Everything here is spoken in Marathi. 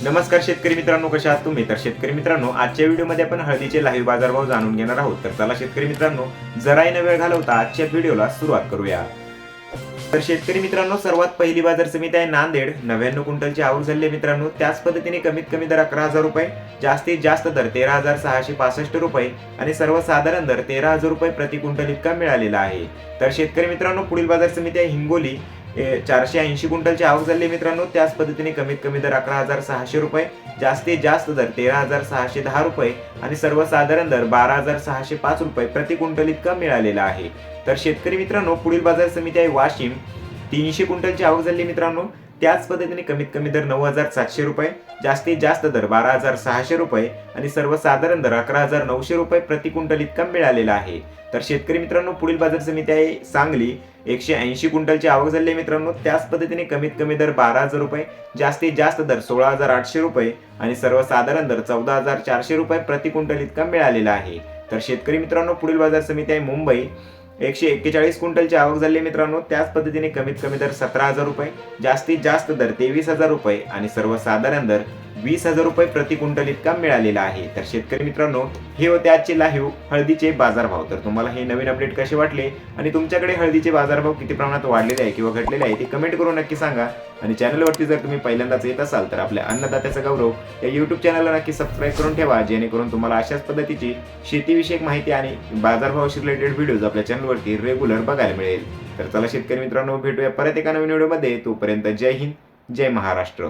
नमस्कार शेतकरी मित्रांनो कशा आहात तुम्ही? तर शेतकरी मित्रांनो आजच्या व्हिडिओमध्ये आपण हळदीचे लाईव्ह बाजारभाव जाणून घेणार आहोत. तर चला शेतकरी मित्रांनो जराही न वेळ घालवता आजच्या व्हिडिओला सुरुवात करूया. तर शेतकरी मित्रांनो सर्वात पहिली बाजार समिती आहे नांदेड. नव्याण्णव क्विंटलची आवक झाली आहे मित्रांनो. त्याच पद्धतीने कमीत कमी दर अकरा हजार रुपये जास्तीत जास्त दर तेरा हजार सहाशे पासष्ट रुपये आणि सर्वसाधारण दर तेरा हजार रुपये प्रति क्विंटल इतका मिळालेला आहे. तर शेतकरी मित्रांनो पुढील बाजार समिती आहे हिंगोली. चारशे ऐंशी क्विंटलची आवक झाली मित्रांनो. त्याच पद्धतीने कमीत कमी दर अकरा हजार सहाशे रुपये जास्तीत जास्त दर तेरा हजार सहाशे दहा रुपये आणि सर्वसाधारण दर बारा हजार सहाशे पाच रुपये प्रति क्विंटल इतका मिळालेला आहे. तर शेतकरी मित्रांनो पुढील बाजार समिती आहे वाशिम. तीनशे क्विंटलची आवक झाली मित्रांनो. त्याच पद्धतीने कमीत कमी दर नऊ हजार सातशे रुपये जास्तीत जास्त दर बारा हजार सहाशे रुपये आणि सर्वसाधारण दर अकरा हजार नऊशे रुपये प्रति क्विंटल इतका मिळालेला आहे. तर शेतकरी मित्रांनो पुढील बाजार समिती आहे सांगली. एकशे ऐंशी क्विंटलची आवक झाली आहे मित्रांनो. त्याच पद्धतीने कमीत कमी दर बारा हजार रुपये जास्तीत जास्त दर सोळा हजार आठशे रुपये आणि सर्वसाधारण दर चौदा हजार चारशे रुपये प्रति क्विंटल इतका मिळालेला आहे. तर शेतकरी मित्रांनो पुढील बाजार समिती आहे मुंबई. एकशे एक्केचाळीस क्विंटलची आवक झाली मित्रांनो. त्याच पद्धतीने कमीत कमी दर सतरा हजार रुपये जास्तीत जास्त दर तेवीस हजार रुपये आणि सर्वसाधारण दर वीस हजार रुपये प्रति क्विंटल इतका मिळालेला आहे. तर शेतकरी मित्रांनो हे होते आजचे लाहीव हळदीचे बाजारभाव. तर तुम्हाला हे नवीन अपडेट कसे वाटले आणि तुमच्याकडे हळदीचे बाजारभाव किती प्रमाणात वाढलेले आहे किंवा घटलेले आहे ते कमेंट करून नक्की सांगा. आणि चॅनलवरती जर तुम्ही पहिल्यांदाच येत असाल तर आपल्या अन्नदात्याचा गौरव या यूट्यूब चॅनलला नक्की सबस्क्राईब करून ठेवा जेणेकरून तुम्हाला अशाच पद्धतीची शेतीविषयक माहिती आणि बाजारभावाशी रिलेटेड व्हिडिओज आपल्या चॅनलवरती रेग्युलर बघायला मिळेल. तर चला शेतकरी मित्रांनो भेटूया परत एका नवीन व्हिडिओमध्ये तोपर्यंत जय हिंद जय महाराष्ट्र.